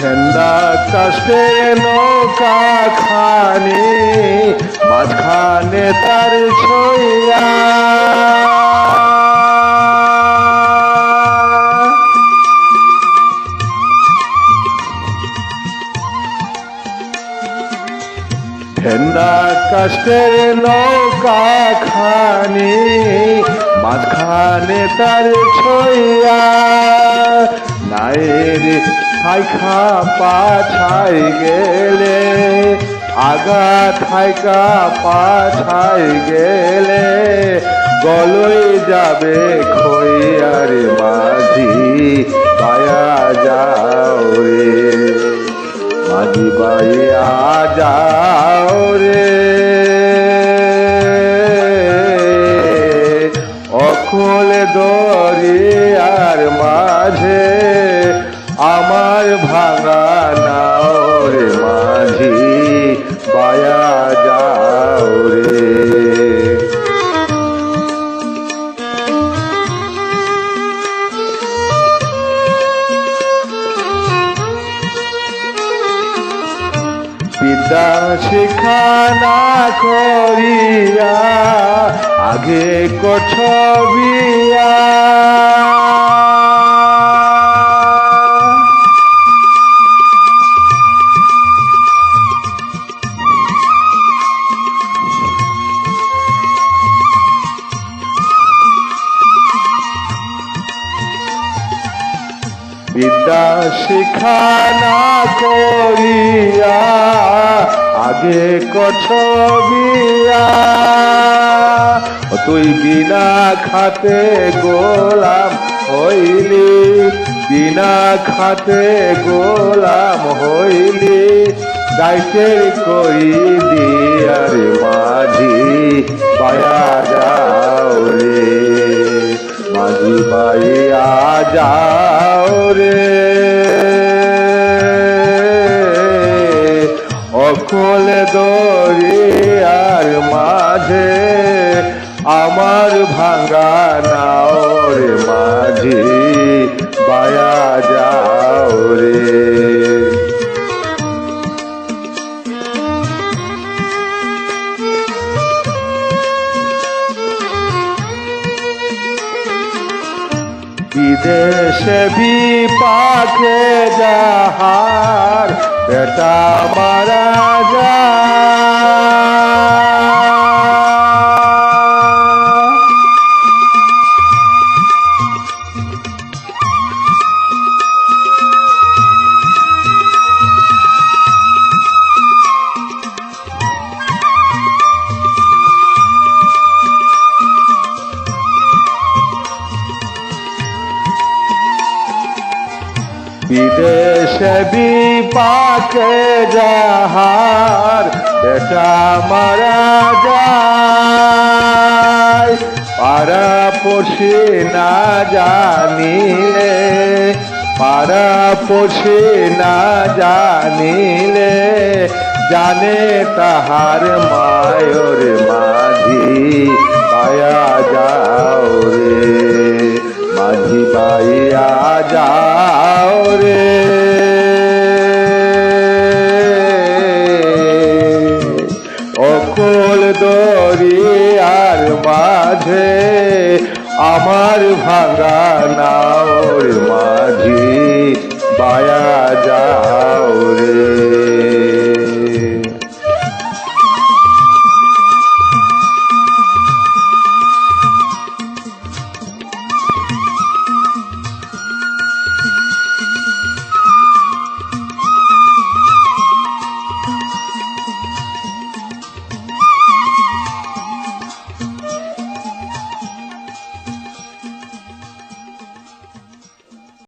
ঝেন্ডা কাশে নৌকা খানি মাঝখানে তার ছইয়া। ঝেন্ডা কাশের নৌকা খানি মাঝখানে তার ছইয়া। নায়ের থাইখা পাছাই গেলে আগা থাইকা পাছাই গেলে, গলই যাবে খইয়ার মাঝি, পায়া যাও রে। মাঝি বাইয়া যাও রে। অকল দরিয়ার মাঝে আমার ভাঙা নাও রে মাঝি বায়া যাও রে। বিদ্যা শিখানা করিয়া আগে কছবিয়া বিদ্যা শিখানা করিয়া, আগে কছবিয়া তুই বিনা খাতে গোলাম হইলি, বিনা খাতে গোলাম হইলি। গাইতের করি দিয়ার মাঝি পায়া যাও রে। মাঝি পাইয়া যাও রে অকল আর মাঝে আমার ভাঙা নাও রে মাঝি বায়া যাও রে। বিদেশে বিপাকে যাহার বেটা মারা বিদেশে বিপাকে যাহার, বেটা মারা যায়। পাড়া পড়শি না জানিলে, পাড়া পড়শি না জানিলে, জানে তাহার মায়র মাঝি দরিয়ার মাঝে আমার ভাঙা নাওর